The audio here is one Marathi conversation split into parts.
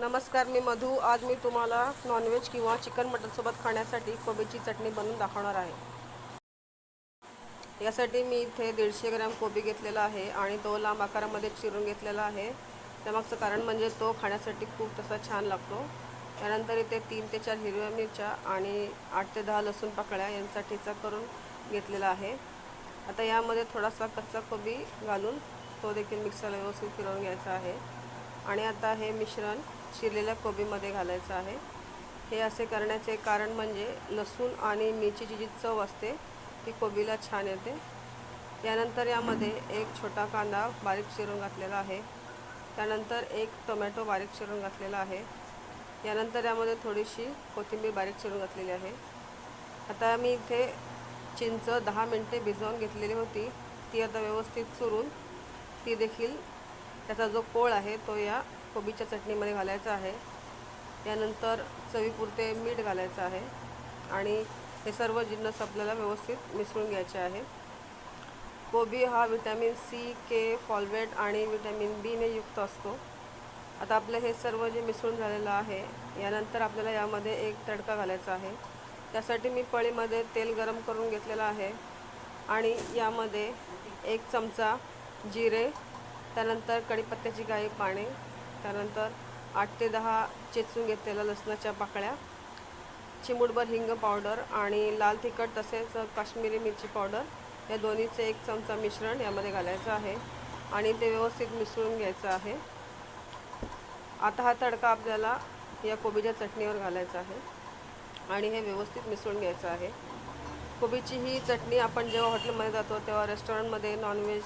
नमस्कार मी मधू. आज मी तुम्हाला नॉनव्हेज किंवा चिकन मटनसोबत खाण्यासाठी कोबीची चटणी बनवून दाखवणार आहे. यासाठी मी इथे दीडशे ग्रॅम कोबी घेतलेला आहे आणि तो लांब आकारामध्ये चिरून घेतलेला आहे. त्यामागचं कारण म्हणजे तो खाण्यासाठी खूप तसा छान लागतो. त्यानंतर इथे तीन ते चार हिरव्या मिरच्या आणि आठ ते दहा लसूण पाकळ्या यांचा ठेचा करून घेतलेला आहे. आता यामध्ये थोडासा कच्चा कोबी घालून तो देखील मिक्सरला व्यवस्थित फिरवून घ्यायचा आहे. आणि आता हे मिश्रण चिरलेल्या कोबीमध्ये घालायचं आहे. हे असे करण्याचे कारण म्हणजे लसूण आणि मिरचीची जी चव असते ती कोबीला छान येते. यानंतर यामध्ये एक छोटा कांदा बारीक चिरून घातलेला आहे. त्यानंतर एक टोमॅटो बारीक चिरून घातलेला आहे. यानंतर यामध्ये थोडीशी कोथिंबीर बारीक चिरून घातलेली आहे. आता मी इथे चिंच दहा मिनटे भिजवून घेतलेली होती. ती आता व्यवस्थित चुरून ती देखील त्याचा जो कोळ आहे तो या कोबीच्या चटणीमध्ये घालायचा आहे. यानंतर चवीपुरते मीठ घालायचं आहे आणि हे सर्व जिन्नस आपल्याला व्यवस्थित मिसळून घ्यायचे आहे. कोबी हा विटॅमिन सी के फॉल्वेट आणि विटॅमिन बीने युक्त असतो. आता आपलं हे सर्व जे मिसळून झालेलं आहे यानंतर आपल्याला यामध्ये एक तडका घालायचा आहे. त्यासाठी मी पळीमध्ये तेल गरम करून घेतलेलं आहे आणि यामध्ये एक चमचा जिरे त्यानंतर कढीपत्त्याची काही पाने त्यानंतर आठ ते दहा चेचून घेतलेल्या लसणाच्या पाकळ्या चिमूटभर हिंग पावडर आणि लाल तिखट तसेच काश्मीरी मिरची पावडर या दोन्हीचे एक चमचा मिश्रण यामध्ये घालायचं आहे आणि ते व्यवस्थित मिसळून घ्यायचं आहे. आता हा तडका आपल्याला या कोबीच्या चटणीवर घालायचा आहे आणि हे व्यवस्थित मिसळून घ्यायचं आहे. कोबीची ही चटणी आपण जेव्हा हॉटेलमध्ये जातो तेव्हा रेस्टॉरंटमध्ये नॉनव्हेज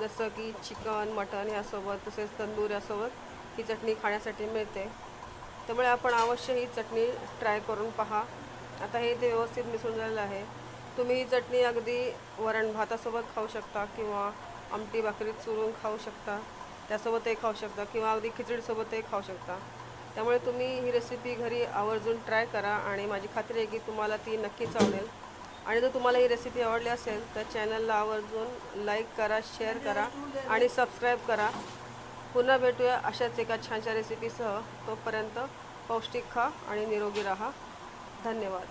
जसं की चिकन मटन यासोबत तसेच तंदूर यासोबत ही चटणी खाण्यासाठी मिळते. त्यामुळे आपण अवश्य ही चटणी ट्राय करून पहा. आता हे ते व्यवस्थित मिसळून झालेलं आहे. तुम्ही ही चटणी अगदी वरण भातासोबत खाऊ शकता किंवा आमटी भाकरीत चुरून खाऊ शकता. त्यासोबतही खाऊ शकता किंवा अगदी खिचडीसोबतही खाऊ शकता. त्यामुळे तुम्ही ही रेसिपी घरी आवर्जून ट्राय करा आणि माझी खात्री आहे की तुम्हाला ती नक्कीच आवडेल आणि जर तुम्हाला ही रेसिपी आवडली असेल तर चॅनलला आवर्जून लाईक करा शेअर करा आणि सबस्क्राईब करा. पुन्हा भेटूया अशाच एका छानशा रेसिपीसह तोपर्यंत पौष्टिक खा आणि निरोगी राहा. धन्यवाद.